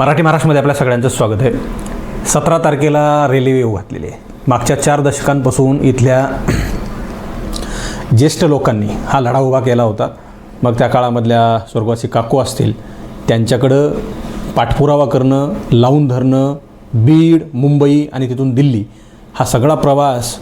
मराठी महाराष्ट्रामध्ये आपल्या सगळ्यांचं स्वागत आहे. सतरा तारखेला रेल्वे येऊ घातलेली आहे. मागच्या चार दशकांपासून इथल्या ज्येष्ठ लोकांनी हा लढा उभा केला होता. मग त्या काळामधल्या स्वर्गवासी काकू असतील त्यांच्याकडं पाठपुरावा करणं लावून धरणं बीड मुंबई आणि तिथून दिल्ली हा सगळा प्रवास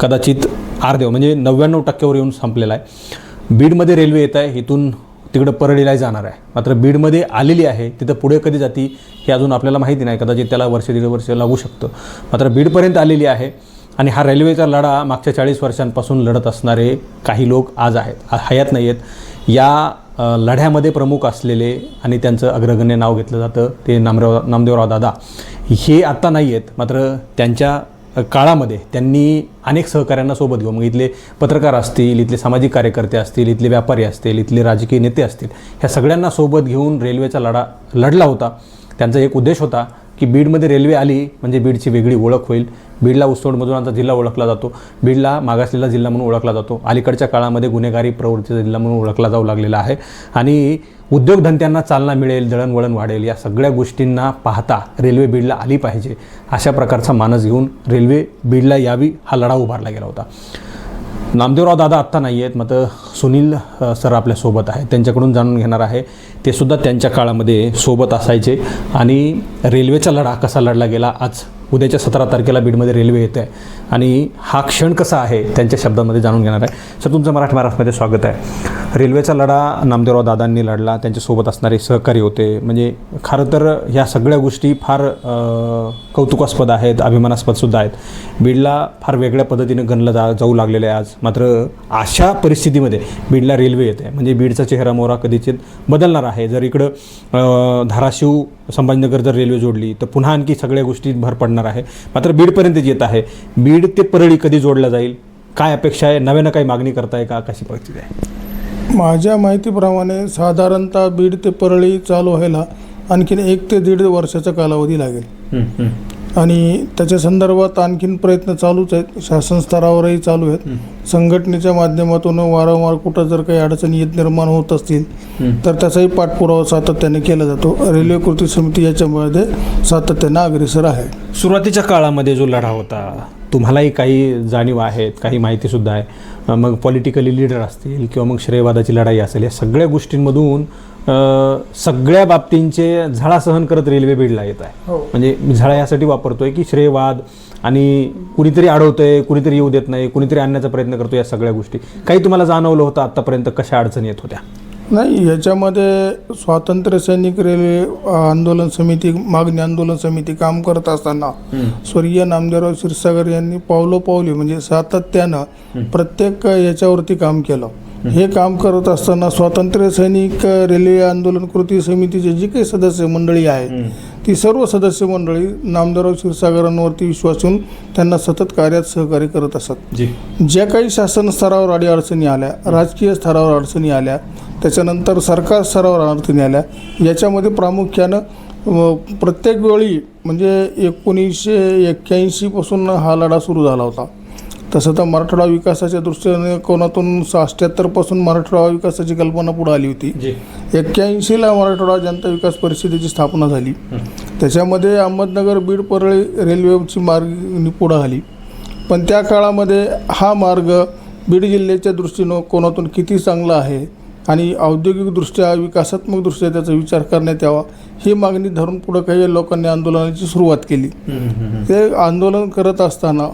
कदाचित अर्ध्याव म्हणजे नव्याण्णव टक्क्यावर येऊन संपलेला आहे. बीडमध्ये रेल्वे येत आहे इथून तिकडं परळीला जाणार आहे. मात्र बीडमध्ये आलेली आहे. तिथं पुढे कधी जाती हे अजून आपल्याला माहिती नाही. कदाचित त्याला वर्ष दीड वर्ष लागू शकतं. मात्र बीडपर्यंत आलेली आहे आणि हा रेल्वेचा लढा मागच्या चाळीस वर्षांपासून लढत असणारे काही लोक आज आहेत. हयात नाही आहेत. या लढ्यामध्ये प्रमुख असलेले आणि त्यांचं अग्रगण्य नाव घेतलं जातं ते नामदेव नामदेवराव दादा हे आत्ता नाही आहेत. मात्र त्यांच्या काळामध्ये त्यांनी अनेक सहकाऱ्यांना सोबत घेऊन मग इथले पत्रकार असतील इथले सामाजिक कार्यकर्ते असतील इथले व्यापारी असतील इथले राजकीय नेते असतील ह्या सगळ्यांना सोबत घेऊन रेल्वेचा लढा लढला होता. त्यांचा एक उद्देश होता की बीडमध्ये रेल्वे आली म्हणजे बीडची वेगळी ओळख होईल. बीडला उसोडमधून आमचा जिल्हा ओळखला जातो. बीडला मागासलेला जिल्हा म्हणून ओळखला जातो. अलीकडच्या काळामध्ये गुन्हेगारी प्रवृत्तीचा जिल्हा म्हणून ओळखला जाऊ लागलेला आहे. आणि उद्योगधंद्यांना चालना मिळेल दळणवळण वाढेल या सगळ्या गोष्टींना पाहता रेल्वे बीडला आली पाहिजे अशा प्रकारचा मानस घेऊन रेल्वे बीडला यावी हा लढा उभारला गेला होता. नामदेवराव दादा आत्ता नाही आहेत मात्र सुनील सर आपल्यासोबत आहेत. त्यांच्याकडून जाणून घेणार आहे. ते सुद्धा त्यांच्या काळामध्ये सोबत असायचे. आणि रेल्वेचा लढा कसा लढला गेला आज उद्याच्या सतरा तारखेला बीडमध्ये रेल्वे येते आहे. आणि हा क्षण कसा आहे त्यांच्या शब्दांमध्ये जाणून घेणार आहे. सर तुमचं मराठी महाराष्ट्रामध्ये स्वागत आहे. रेल्वेचा लढा नामदेवराव दादांनी लढला त्यांच्यासोबत असणारे सहकारी होते. म्हणजे खरं तर ह्या सगळ्या गोष्टी फार कौतुकास्पद आहेत अभिमानास्पदसुद्धा आहेत. बीडला फार वेगळ्या पद्धतीनं गणलं जा जाऊ लागलेलं आहे आज. मात्र अशा परिस्थितीमध्ये बीडला रेल्वे येते. म्हणजे बीडचा चेहरा मोहरा कधीचित बदलणार आहे. जर इकडं धाराशिव संभाजीनगर जर रेल्वे जोडली तर पुन्हा आणखी सगळ्या गोष्टीत भर पडणार आहे. मात्र बीडपर्यंत येत आहे. बीड ते परळी कधी जोडला जाईल? काय अपेक्षा आहे? नव्यानं काही मागणी करताय का? कशी परिस्थिती आहे? माझ्या माहितीप्रमाणे साधारणतः बीड ते परळी चालू व्हायला आणखीन एक ते दीड वर्षाचा कालावधी लागेल. आणि त्याच्या संदर्भात आणखीन प्रयत्न चालूच आहेत. शासन स्तरावरही चालू आहेत. संघटनेच्या माध्यमातून वारंवार कुठं जर काही अडचणी येत निर्माण होत असतील तर त्याचाही पाठपुरावा सातत्याने केला जातो. रेल्वे कृती समिती याच्यामध्ये सातत्यानं अग्रेसर आहे. सुरुवातीच्या काळामध्ये जो लढा होता तुम्हालाही काही जाणीव आहेत काही माहितीसुद्धा आहे. मग पॉलिटिकली लीडर असतील किंवा मग श्रेयवादाची लढाई असेल या सगळ्या गोष्टींमधून सगळ्या बाबतींचे झळा सहन करत रेल्वे बीडला येत आहे. हो. म्हणजे मी झळा यासाठी वापरतोय की श्रेयवाद आणि कुणीतरी अडवतंय कुणीतरी येऊ देत नाही कुणीतरी आणण्याचा प्रयत्न करतो या सगळ्या गोष्टी. काही तुम्हाला जाणवलं होतं आत्तापर्यंत कशा अडचणी येत होत्या? नाही याच्यामध्ये स्वातंत्र्य सैनिक रेल्वे आंदोलन समिती मागणी आंदोलन समिती काम करत असताना स्वर्गीय नामदेवराव क्षीरसागर यांनी पावलोपावली म्हणजे सातत्यानं प्रत्येक याच्यावरती काम केलं. हे काम करत असताना स्वातंत्र्य सैनिक रेल्वे आंदोलन कृती समितीचे जी काही सदस्य मंडळी आहे ती सर्व सदस्य मंडळी नामदेवराव क्षीरसागरांवरती विश्वास ठेवून त्यांना सतत कार्यात सहकार्य करत असत. ज्या काही शासन स्तरावर अडीअडचणी आल्या राजकीय स्तरावर अडचणी आल्या त्याच्यानंतर सरकार स्तरावर अडचणी आल्या याच्यामध्ये प्रामुख्यानं प्रत्येक वेळी म्हणजे एकोणीसशे एक्क्याऐंशीपासून हा लढा सुरू झाला होता. तसं तर मराठवाडा विकासाच्या दृष्टिकोनातून अठ्ठ्याहत्तरपासून मराठवाडा विकासाची कल्पना पुढे आली होती. एक्क्याऐंशीला मराठवाडा जनता विकास परिषदेची स्थापना झाली. त्याच्यामध्ये अहमदनगर बीड परळी रेल्वेची मार्ग पुढं आली. पण त्या काळामध्ये हा मार्ग बीड जिल्ह्याच्या दृष्टिकोनातून किती चांगला आहे आणि औद्योगिकदृष्ट्या विकासात्मकदृष्ट्या त्याचा विचार करण्यात यावा. ही मागणी धरून पुढं काही लोकांनी आंदोलनाची सुरुवात केली. ते आंदोलन करत असताना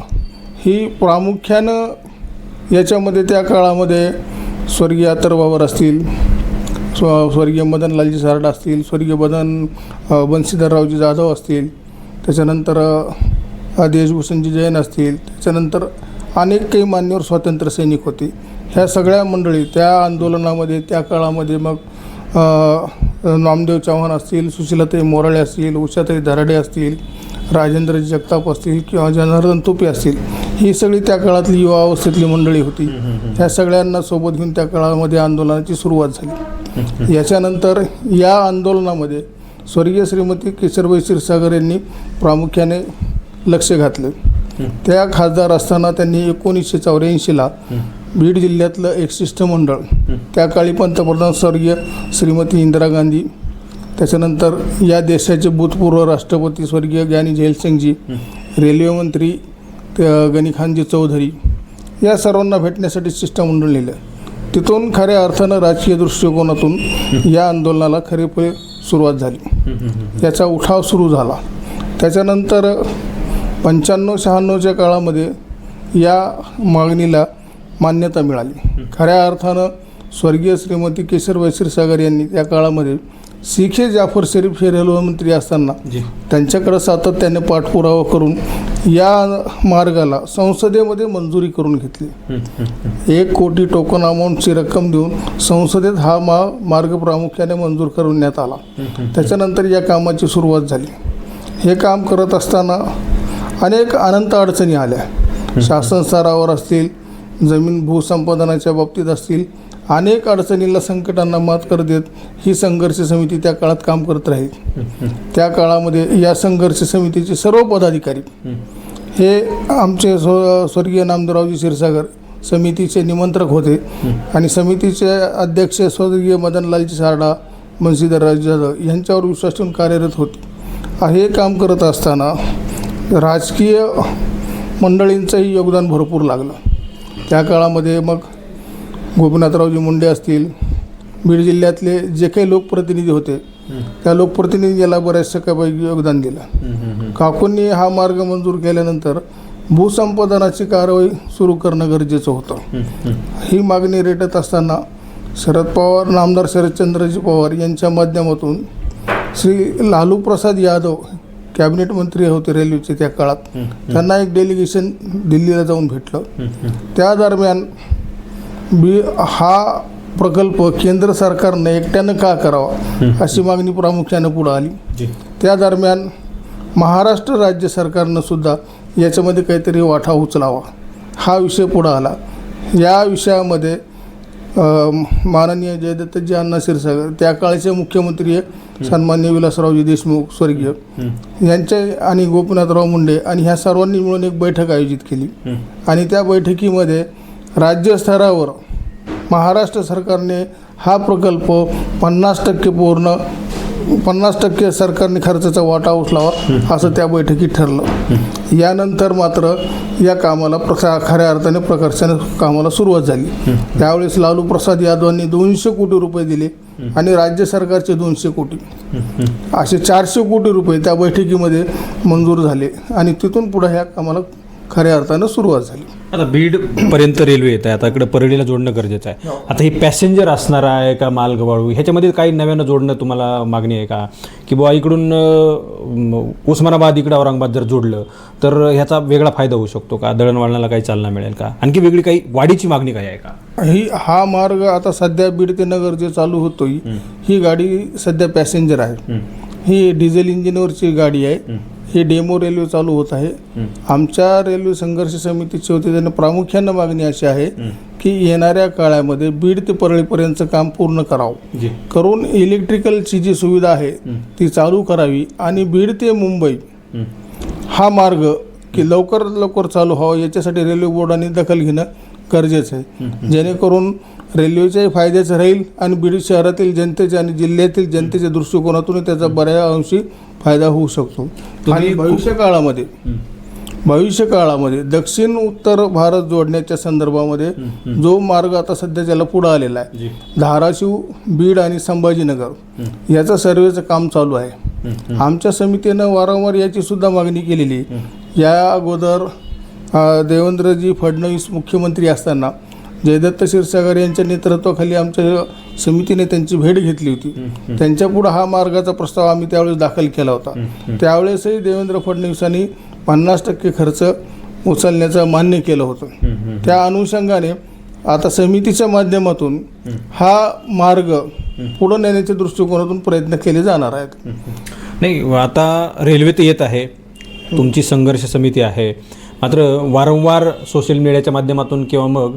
ही प्रामुख्यानं याच्यामध्ये त्या काळामध्ये स्वर्गीय अत्तरबाबर असतील स्व स्वर्गीय मदनलालजी सारडा असतील स्वर्गीय मदन अ, बंशीधररावजी जाधव असतील त्याच्यानंतर देशभूषणजी जैन असतील त्याच्यानंतर अनेक काही मान्यवर स्वातंत्र्य सैनिक होते. ह्या सगळ्या मंडळी त्या आंदोलनामध्ये त्या काळामध्ये मग नामदेव चव्हाण असतील सुशीलाताई मोराळे असतील उषाताई दराडे असतील राजेंद्र जगताप असतील किंवा जनार्दन तुपे असतील ही सगळी त्या काळातली युवा अवस्थेतली मंडळी होती. ह्या सगळ्यांना सोबत घेऊन त्या काळामध्ये आंदोलनाची सुरुवात झाली. याच्यानंतर या आंदोलनामध्ये स्वर्गीय श्रीमती केशरबाई क्षीरसागर यांनी प्रामुख्याने लक्ष घातलं. त्या खासदार असताना त्यांनी एकोणीसशे चौऱ्याऐंशीला बीड जिल्ह्यातलं एक शिष्टमंडळ त्या काळी पंतप्रधान स्वर्गीय श्रीमती इंदिरा गांधी त्याच्यानंतर या देशाचे भूतपूर्व राष्ट्रपती स्वर्गीय ज्ञानी झैलसिंगजी रेल्वे मंत्री गनी खानजी चौधरी या सर्वांना भेटण्यासाठी शिष्टमंडळ नेलं. तिथून खऱ्या अर्थानं राजकीय दृष्टिकोनातून या आंदोलनाला खरेपणे सुरुवात झाली. याचा उठाव सुरू झाला. त्याच्यानंतर पंच्याण्णव शहाण्णवच्या काळामध्ये या मागणीला मान्यता मिळाली. खऱ्या अर्थानं स्वर्गीय श्रीमती केशरबाई क्षीरसागर यांनी त्या काळामध्ये सीखे जाफर शरीफ हे रेल्वे मंत्री असताना त्यांच्याकडे सातत्याने पाठपुरावा करून या मार्गाला संसदेमध्ये मंजुरी करून घेतली. एक कोटी टोकन अमाऊंटची रक्कम देऊन संसदेत हा मा मार्ग प्रामुख्याने मंजूर करण्यात आला. त्याच्यानंतर या कामाची सुरुवात झाली. हे काम करत असताना अनेक अनंत अडचणी आल्या. शासन स्तरावर असतील जमीन भूसंपादनाच्या बाबतीत असतील अनेक अडचणीला संकटांना मात कर देत ही संघर्ष समिती त्या काळात काम करत राहील. त्या काळामध्ये या संघर्ष समितीचे सर्व पदाधिकारी हे आमचे स्व स्वर्गीय नामदेवरावजी क्षीरसागर समितीचे निमंत्रक होते आणि समितीचे अध्यक्ष स्वर्गीय मदनलालजी सारडा बंशीधरराज जाधव यांच्यावर विश्वास ठेवून कार्यरत होते. हे काम करत असताना राजकीय मंडळींचंही योगदान भरपूर लागलं. त्या काळामध्ये मग गोपीनाथरावजी मुंडे असतील बीड जिल्ह्यातले जे काही लोकप्रतिनिधी होते त्या लोकप्रतिनिधीला बऱ्याचशा काही योगदान दिलं. काकूंनी हा मार्ग मंजूर केल्यानंतर भूसंपादनाची कारवाई सुरू करणं गरजेचं होतं. ही मागणी रेटत असताना शरद पवार नामदार शरदचंद्रजी पवार यांच्या माध्यमातून श्री लालू प्रसाद यादव कॅबिनेट मंत्री होते रेल्वेचे त्या काळात. त्यांना एक डेलिगेशन दिल्लीला जाऊन भेटलं. त्या दरम्यान बी हा प्रकल्प केंद्र सरकारनं एकट्यानं का करावा अशी मागणी प्रामुख्यानं पुढं आली. त्या दरम्यान महाराष्ट्र राज्य सरकारनं सुद्धा याच्यामध्ये काहीतरी वाटा उचलावा हा विषय पुढं आला. या विषयामध्ये माननीय जयदत्तजी अण्णा क्षीरसागर त्या काळचे मुख्यमंत्री सन्मान्य विलासरावजी देशमुख स्वर्गीय. यांच्या आणि गोपीनाथराव मुंडे आणि ह्या सर्वांनी मिळून एक बैठक आयोजित केली. आणि त्या बैठकीमध्ये राज्यस्तरावर महाराष्ट्र सरकारने हा प्रकल्प पन्नास टक्के पूर्ण पन्नास टक्के सरकारने खर्चाचा वाटा उचलावा असं त्या बैठकीत ठरलं. यानंतर मात्र या कामाला प्रसा खऱ्या अर्थाने प्रकर्षाने कामाला सुरुवात झाली. त्यावेळेस लालू प्रसाद यादवांनी दोनशे कोटी रुपये दिले आणि राज्य सरकारचे दोनशे कोटी. असे चारशे कोटी रुपये त्या बैठकीमध्ये मंजूर झाले आणि तिथून पुढे ह्या कामाला खऱ्या अर्थानं सुरुवात झाली. आता बीड पर्यंत रेल्वे येत आहे. आता इकडे परळीला जोडणं गरजेचं आहे. आता ही पॅसेंजर असणार आहे का माल गबाळू ह्याच्यामध्ये काही नव्यानं जोडणं तुम्हाला मागणी आहे का? की बुवा इकडून उस्मानाबाद इकडं औरंगाबाद जर जोडलं तर ह्याचा वेगळा फायदा होऊ शकतो का? दळणवळणाला काही चालना मिळेल का? आणखी वेगळी काही वाढीची मागणी काय आहे का? ही हा मार्ग आता सध्या बीड ते नगर जे चालू होतोय ही. गाडी सध्या पॅसेंजर आहे. ही. डिझेल इंजिनवरची गाडी आहे. ही डेमो रेल्वे चालू होत आहे. आमच्या रेल्वे संघर्ष समितीची होती त्यांना प्रामुख्यानं मागणी अशी आहे की येणाऱ्या काळामध्ये बीड ते परळीपर्यंतचं काम पूर्ण करावं. करून इलेक्ट्रिकलची जी सुविधा आहे ती चालू करावी आणि बीड ते मुंबई हा मार्ग की लवकर लवकर चालू व्हावा याच्यासाठी रेल्वे बोर्डाने दखल घेणं गरजेचं आहे. जेणेकरून रेल्वेच्याही फायद्याचं राहील आणि बीड शहरातील जनतेच्या आणि जिल्ह्यातील जनतेच्या दृष्टिकोनातून त्याचा बऱ्या अंशी फायदा होऊ शकतो. आणि भविष्य काळामध्ये भविष्य काळामध्ये दक्षिण उत्तर भारत जोडण्याच्या संदर्भामध्ये जो मार्ग आता सध्या ज्याला पुढं आलेला आहे धाराशिव बीड आणि संभाजीनगर याचं सर्वेचं काम चालू आहे. आमच्या समितीनं वारंवार याची सुद्धा मागणी केलेली आहे. या अगोदर देवेंद्रजी फडणवीस मुख्यमंत्री असताना जयदत्त क्षीरसागर यांच्या नेतृत्वाखाली आमच्या समितीने त्यांची भेट घेतली होती. त्यांच्या पुढं हा मार्गाचा प्रस्ताव आम्ही त्यावेळेस दाखल केला होता. त्यावेळेसही देवेंद्र फडणवीसांनी पन्नास टक्के खर्च उचलण्याचं मान्य केलं होतं. त्या अनुषंगाने आता समितीच्या माध्यमातून हा मार्ग पुढं नेण्याच्या दृष्टिकोनातून प्रयत्न केले जाणार आहेत. नाही आता रेल्वे तर येत आहे. तुमची संघर्ष समिती आहे. मात्र वारंवार सोशल मीडियाच्या माध्यमातून किंवा मग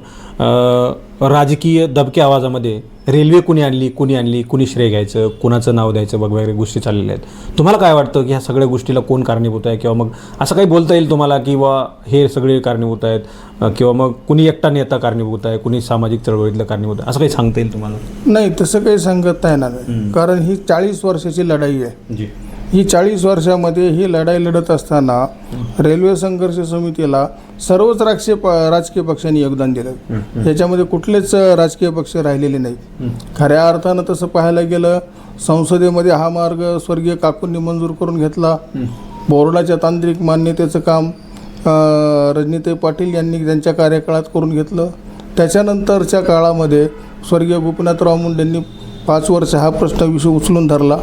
राजकीय दबक्या आवाजामध्ये रेल्वे कुणी आणली कुणी आणली कुणी श्रेय घ्यायचं कुणाचं नाव द्यायचं वगैरे गोष्टी चाललेल्या आहेत. तुम्हाला काय वाटतं की ह्या सगळ्या गोष्टीला कोण कारणीभूत आहे? किंवा मग असं काही बोलता येईल तुम्हाला किंवा हे सगळे कारणीभूत आहेत किंवा मग कुणी एकटा नेता कारणीभूत आहे कुणी सामाजिक चळवळीतलं कारणीभूत आहे? असं काही सांगता येईल तुम्हाला? नाही तसं काही सांगता येणार नाही. कारण ही चाळीस वर्षाची लढाई आहे. जी. ही चाळीस वर्षामध्ये ही लढाई लढत असताना रेल्वे संघर्ष समितीला सर्वच राजकीय राजकीय पक्षांनी योगदान दिलं. याच्यामध्ये कुठलेच राजकीय पक्ष राहिलेले नाही खऱ्या अर्थानं तसं पाहायला गेलं संसदेमध्ये हा मार्ग स्वर्गीय काकूंनी मंजूर करून घेतला. बोर्डाच्या तांत्रिक मान्यतेचं काम रजनीताई पाटील यांनी त्यांच्या कार्यकाळात करून घेतलं. त्याच्यानंतरच्या काळामध्ये स्वर्गीय गोपीनाथराव मुंडेंनी पाच वर्ष हा प्रश्न विषय उचलून धरला.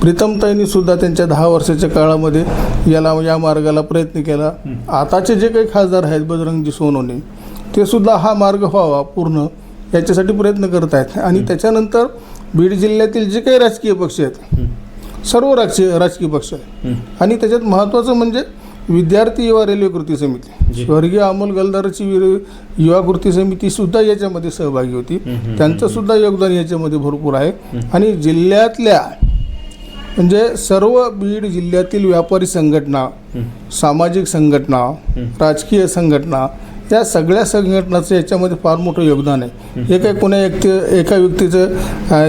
प्रीतमताईंनी सुद्धा त्यांच्या दहा वर्षाच्या काळामध्ये याला या मार्गाला प्रयत्न केला. आताचे जे काही खासदार आहेत बजरंगजी सोनवणे ते सुद्धा हा मार्ग व्हावा पूर्ण याच्यासाठी प्रयत्न करत आहेत. आणि त्याच्यानंतर बीड जिल्ह्यातील जे काही राजकीय पक्ष आहेत सर्व राजकीय राजकीय पक्ष आहेत. आणि त्याच्यात महत्त्वाचं म्हणजे विद्यार्थी युवा रेल्वे कृती समिती. स्वर्गीय अमोल गलदारची युवा कृती समिती सुद्धा याच्यामध्ये सहभागी होती. त्यांचं सुद्धा योगदान याच्यामध्ये भरपूर आहे. आणि जिल्ह्यातल्या म्हणजे सर्व बीड जिल्ह्यातील व्यापारी संघटना सामाजिक संघटना राजकीय संघटना या सगळ्या संघटनाचं याच्यामध्ये फार मोठं योगदान आहे. हे काही कोण्या व्यक्ती एका व्यक्तीचं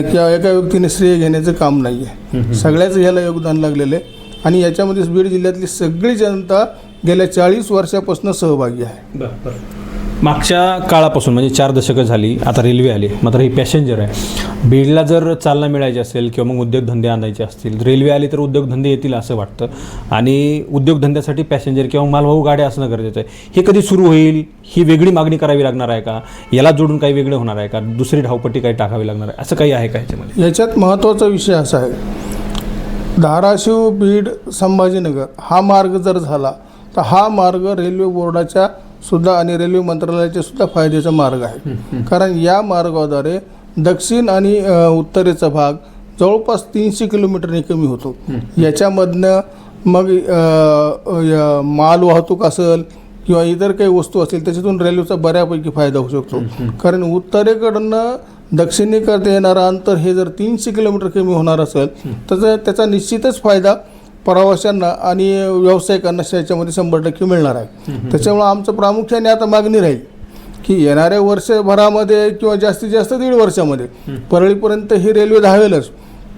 किंवा एका व्यक्तीने श्रेय घेण्याचं काम नाही आहे सगळ्याचं ह्याला योगदान लागलेलं आहे. आणि याच्यामध्ये बीड जिल्ह्यातली सगळी जनता गेल्या चाळीस वर्षापासून सहभागी आहे. मागच्या काळापासून म्हणजे चार दशकं झाली आता रेल्वे आली मात्र ही पॅसेंजर आहे. बीडला जर चालना मिळायची असेल किंवा मग उद्योगधंदे आणायचे असतील रेल्वे आली तर उद्योगधंदे येतील असं वाटतं. आणि उद्योगधंद्यासाठी पॅसेंजर किंवा मालवाहू गाड्या असणं गरजेचं आहे. हे कधी सुरू होईल? ही वेगळी मागणी करावी लागणार आहे का? याला जोडून काही वेगळं होणार आहे का? दुसरी धावपट्टी काही टाकावी लागणार आहे? असं काही आहे का ह्याच्यामध्ये याच्यात महत्त्वाचा विषय असा आहे धाराशिव बीड संभाजीनगर हा मार्ग जर झाला तर हा मार्ग रेल्वे बोर्डाच्या सुद्धा आणि रेल्वे मंत्रालयाच्या सुद्धा फायद्याचा मार्ग आहे. कारण या मार्गाद्वारे दक्षिण आणि उत्तरेचा भाग जवळपास तीनशे किलोमीटरने कमी होतो. याच्यामधनं मग माल वाहतूक असेल किंवा इतर काही वस्तू असतील त्याच्यातून रेल्वेचा बऱ्यापैकी फायदा होऊ शकतो. कारण उत्तरेकडनं दक्षिणेकडे येणारं अंतर हे जर तीनशे किलोमीटर कमी होणार असेल तर त्याचा निश्चितच फायदा प्रवाशांना आणि व्यावसायिकांना याच्यामध्ये शंभर टक्के मिळणार आहे. त्याच्यामुळं आमचं प्रामुख्याने आता मागणी राहील की येणाऱ्या वर्षभरामध्ये किंवा जास्तीत जास्त दीड वर्षामध्ये परळीपर्यंत ही रेल्वे धावेलच.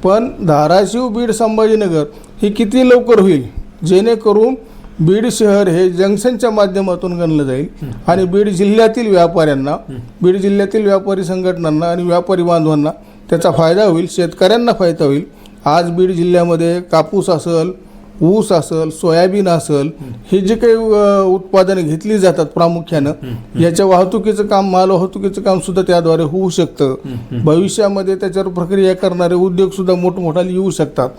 पण धाराशिव बीड संभाजीनगर ही किती लवकर होईल? जेणेकरून बीड शहर हे जंक्शनच्या माध्यमातून गणलं जाईल. आणि बीड जिल्ह्यातील व्यापाऱ्यांना बीड जिल्ह्यातील व्यापारी संघटनांना आणि व्यापारी बांधवांना त्याचा फायदा होईल शेतकऱ्यांना फायदा होईल. आज बीड जिल्ह्यामध्ये कापूस असेल ऊस असेल सोयाबीन असेल हे जे काही उत्पादनं घेतली जातात प्रामुख्यानं याच्या वाहतुकीचं काम माल वाहतुकीचं काम सुद्धा त्याद्वारे होऊ शकतं. भविष्यामध्ये त्याच्यावर प्रक्रिया करणारे उद्योग सुद्धा मोठमोठाले येऊ शकतात.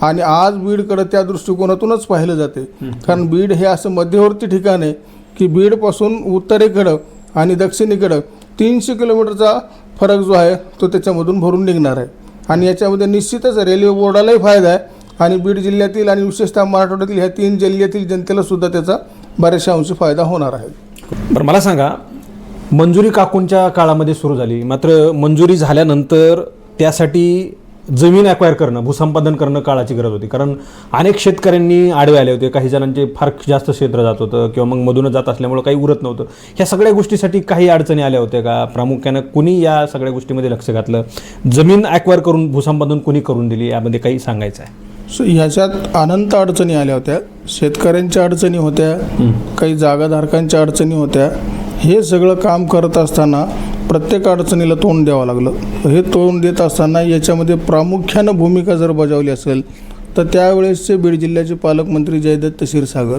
आणि आज बीडकडे त्या दृष्टिकोनातूनच पाहिलं जाते. कारण बीड हे असं मध्यवर्ती ठिकाण आहे की बीडपासून उत्तरेकडं आणि दक्षिणेकडं तीनशे किलोमीटरचा फरक जो आहे तो त्याच्यामधून भरून निघणार आहे. आणि याच्यामध्ये निश्चितच रेल्वे बोर्डालाही फायदा आहे आणि बीड जिल्ह्यातील आणि विशेषतः मराठवाड्यातील ह्या तीन जिल्ह्यातील जनतेला सुद्धा त्याचा बऱ्याचशा अंशी फायदा होणार आहे. बरं मला सांगा मंजुरी काकूंच्या काळामध्ये सुरू झाली. मात्र मंजुरी झाल्यानंतर त्यासाठी जमीन अक्वायर करणं भूसंपादन करणं काळाची गरज होती. कारण अनेक शेतकऱ्यांनी आडवे आले होते. काही जणांचे फार जास्त क्षेत्र जात होतं किंवा मग मधूनच जात असल्यामुळं काही उरत नव्हतं. ह्या सगळ्या गोष्टीसाठी काही अडचणी आल्या होत्या का? प्रामुख्यानं कुणी या सगळ्या गोष्टीमध्ये लक्ष घातलं? जमीन अक्वायर करून भूसंपादन कुणी करून दिली? यामध्ये काही सांगायचं आहे. सो ह्याच्यात अनंत अडचणी आल्या होत्या. शेतकऱ्यांच्या अडचणी होत्या. काही जागाधारकांच्या अडचणी होत्या. हे सगळं काम करत असताना प्रत्येक अडचणीला तोंड द्यावं लागलं. हे तोंड देत असताना याच्यामध्ये प्रामुख्यानं भूमिका जर बजावली असेल तर त्यावेळेसचे बीड जिल्ह्याचे पालकमंत्री जयदत्त क्षीरसागर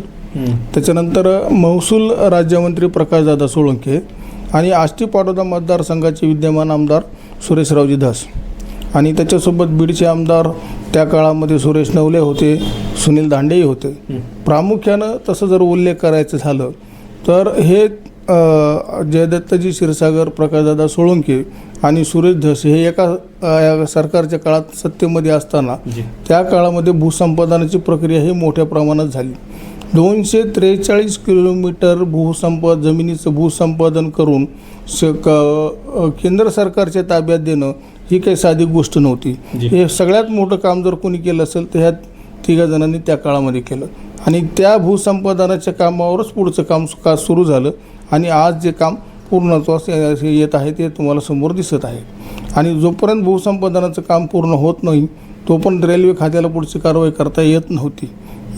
त्याच्यानंतर महसूल राज्यमंत्री प्रकाशदादा सोळंके आणि आष्टी पाटोदा मतदारसंघाचे विद्यमान आमदार सुरेशरावजी धस. आणि त्याच्यासोबत बीडचे आमदार त्या काळामध्ये सुरेश नवले होते सुनील दांडेही होते. प्रामुख्यानं तसं जर उल्लेख करायचं झालं तर हे जयदत्तजी क्षीरसागर प्रकाशदादा सोळंके आणि सुरेश धस हे एका सरकारच्या काळात सत्तेमध्ये असताना त्या काळामध्ये भूसंपादनाची प्रक्रिया ही मोठ्या प्रमाणात झाली. दोनशे त्रेचाळीस किलोमीटर भूसंपद जमिनीचं भूसंपादन करून स क अ, केंद्र सरकारच्या ताब्यात देणं ही काही साधी गोष्ट नव्हती. हे सगळ्यात मोठं काम जर कोणी केलं असेल तर ह्या तिघा जणांनी त्या काळामध्ये केलं. आणि त्या भूसंपादनाच्या कामावरच पुढचं काम सु- का सुरू झालं. आणि आज जे काम पूर्णत्वास येत आहे ते तुम्हाला समोर दिसत आहे. आणि जोपर्यंत भूसंपादनाचं काम पूर्ण होत नाही तोपर्यंत रेल्वे खात्याला पुढची कारवाई करता येत नव्हती.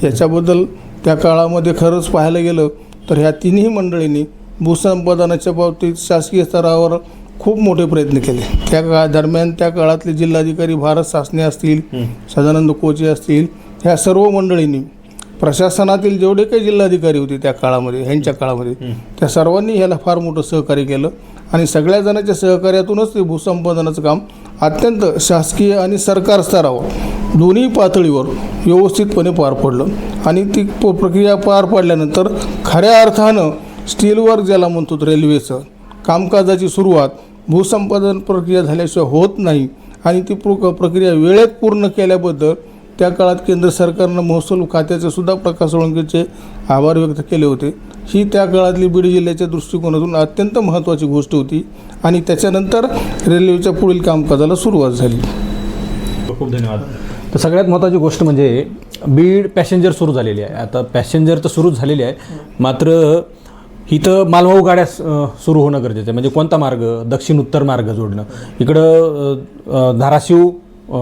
याच्याबद्दल त्या काळामध्ये खरंच पाहायला गेलं तर ह्या तिन्ही मंडळींनी भूसंपादनाच्या बाबतीत शासकीय स्तरावर खूप मोठे प्रयत्न केले. त्या काळा दरम्यान त्या काळातले जिल्हाधिकारी भारत सासने असतील सदानंद कोचे असतील ह्या सर्व मंडळींनी प्रशासनातील जेवढे काही जिल्हाधिकारी होते त्या काळामध्ये ह्यांच्या काळामध्ये त्या सर्वांनी ह्याला फार मोठं सहकार्य केलं. आणि सगळ्या जणांच्या सहकार्यातूनच ते भूसंपादनाचं काम अत्यंत शासकीय आणि सरकार स्तरावर दोन्ही पातळीवर व्यवस्थितपणे पार पडलं. आणि ती प्रक्रिया पार पाडल्यानंतर खऱ्या अर्थानं स्टील वर्क ज्याला म्हणतो रेल्वेचं कामकाजाची सुरुवात भूसंपादन प्रक्रिया झाल्याशिवाय होत नाही आणि ती प्र प्रक्रिया वेळेत पूर्ण केल्याबद्दल त्या काळात केंद्र सरकारनं महसूल खात्याचे सुद्धा प्रकाश सोळंकेचे आभार व्यक्त केले होते. ही त्या काळातली बीड जिल्ह्याच्या दृष्टिकोनातून अत्यंत महत्त्वाची गोष्ट होती आणि त्याच्यानंतर रेल्वेच्या पुढील कामकाजाला सुरुवात झाली. खूप धन्यवाद. तर सगळ्यात महत्त्वाची गोष्ट म्हणजे बीड पॅसेंजर सुरू झालेली आहे. आता पॅसेंजर तर सुरू झालेली आहे. मात्र इथं मालवाहू गाड्या सुरू होणं गरजेचं आहे. म्हणजे कोणता मार्ग? दक्षिण उत्तर मार्ग जोडणं. इकडं धाराशिव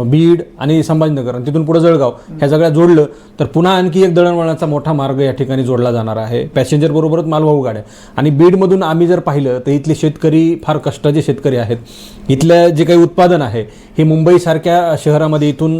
बीड आणि संभाजीनगर आणि तिथून पुढं जळगाव ह्या सगळ्या जोडलं तर पुन्हा आणखी एक दळणवळणाचा मोठा मार्ग या ठिकाणी जोडला जाणार आहे. पॅसेंजर बरोबरच मालवाहू गाड्या. आणि बीडमधून आम्ही जर पाहिलं तर इथले शेतकरी फार कष्टाचे शेतकरी आहेत. इथलं जे काही उत्पादन आहे हे मुंबईसारख्या शहरामध्ये इथून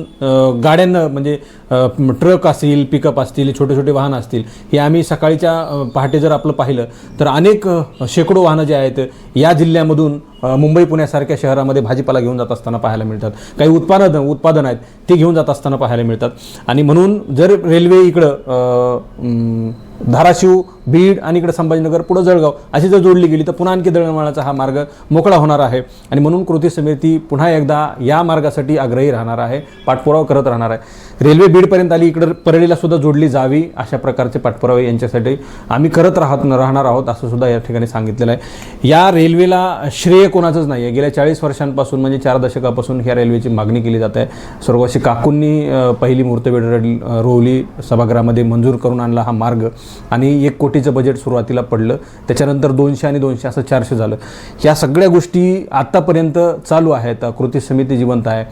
गाड्यांना म्हणजे ट्रक असतील पिकअप असतील छोटे छोटे वाहन असतील हे आम्ही सकाळीच्या पहाटे जर आपलं पाहिलं तर अनेक शेकडो वाहनं जे आहेत या जिल्ह्यामधून मुंबई पुण्यासारख्या शहरामध्ये भाजीपाला घेऊन जात असताना पाहायला मिळतात. काही उत्पादन उत्पादन आहेत ते घेऊन जात असताना पाहायला मिळतात. आणि म्हणून जर रेल्वे इकडं धाराशिव बीड आणि इकडे संभाजीनगर पुढं जळगाव अशी जर जोडली गेली तर पुन्हा आणखी दळणवळणाचा हा मार्ग मोकळा होणार आहे. आणि म्हणून कृती समिती पुन्हा एकदा या मार्गासाठी आग्रही राहणार आहे पाठपुरावा करत राहणार आहे. रेल्वे बीडपर्यंत आली इकडं परळीला सुद्धा जोडली जावी अशा प्रकारचे पाठपुरावे यांच्यासाठी आम्ही करत राहत राहणार आहोत असं सुद्धा या ठिकाणी सांगितलेलं आहे. या रेल्वेला श्रेय कोणाचंच नाही आहे गेल्या चाळीस वर्षांपासून म्हणजे चार दशकापासून ह्या रेल्वेची मागणी केली जात. आहे स्वर्गवासी काकूंनी पहिली मूर्तवेड रोवली सभागृहामध्ये मंजूर करून आणला हा मार्ग आणि एक कोटीचं बजेट सुरुवातीला पडलं. त्याच्यानंतर दोनशे आणि दोनशे असं चारशे झालं. या सगळ्या गोष्टी आत्तापर्यंत चालू आहेत. कृती समिती जिवंत आहे.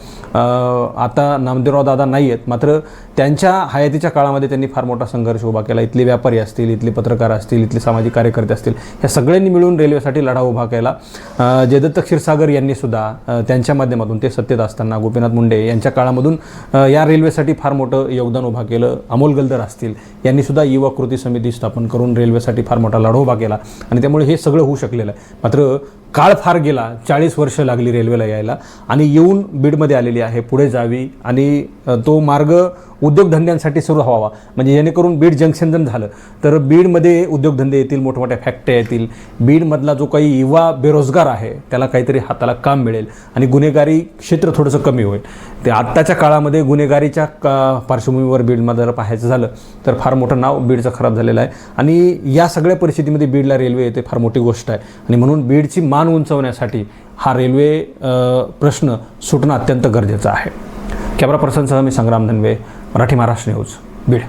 आता नामदेवराव दादा नाही आहेत मात्र त्यांच्या हयातीच्या काळामध्ये त्यांनी फार मोठा संघर्ष उभा केला. इथले व्यापारी असतील इथले पत्रकार असतील इथले सामाजिक कार्यकर्ते असतील ह्या सगळ्यांनी मिळून रेल्वेसाठी लढा उभा केला. जयदत्त क्षीरसागर यांनी सुद्धा त्यांच्या माध्यमातून ते सत्तेत असताना गोपीनाथ मुंडे यांच्या काळामधून या रेल्वेसाठी फार मोठं योगदान उभा केलं. अमोल गलदर असतील यांनी सुद्धा युवा कृती समिती स्थापन करून रेल्वेसाठी फार मोठा लढा उभा केला. आणि त्यामुळे हे सगळं होऊ शकलेलं आहे. मात्र काळ फार गेला चाळीस वर्ष लागली रेल्वेला यायला. आणि येऊन बीडमध्ये आलेली आहे पुढे जावी. आणि तो मार्ग उद्योगधंद्यांसाठी सुरू व्हावा. म्हणजे जेणेकरून बीड जंक्शन जर झालं तर बीडमध्ये उद्योगधंदे येतील मोठमोठ्या फॅक्टऱ्या येतील. बीडमधला जो काही युवा बेरोजगार आहे त्याला काहीतरी हाताला काम मिळेल आणि गुन्हेगारी क्षेत्र थोडंसं कमी होईल. ते आत्ताच्या काळामध्ये गुन्हेगारीच्या का पार्श्वभूमीवर बीडमध्ये जर पाहायचं झालं तर फार मोठं नाव बीडचं खराब झालेलं आहे. आणि या सगळ्या परिस्थितीमध्ये बीडला रेल्वे येते फार मोठी गोष्ट आहे. आणि म्हणून बीडची मान उंचवण्यासाठी हा रेल्वे प्रश्न सुटणं अत्यंत गरजेचं आहे. कॅमेरा पर्सनसह मी संग्राम धनवे. मराठी महाराष्ट्र न्यूज बीड.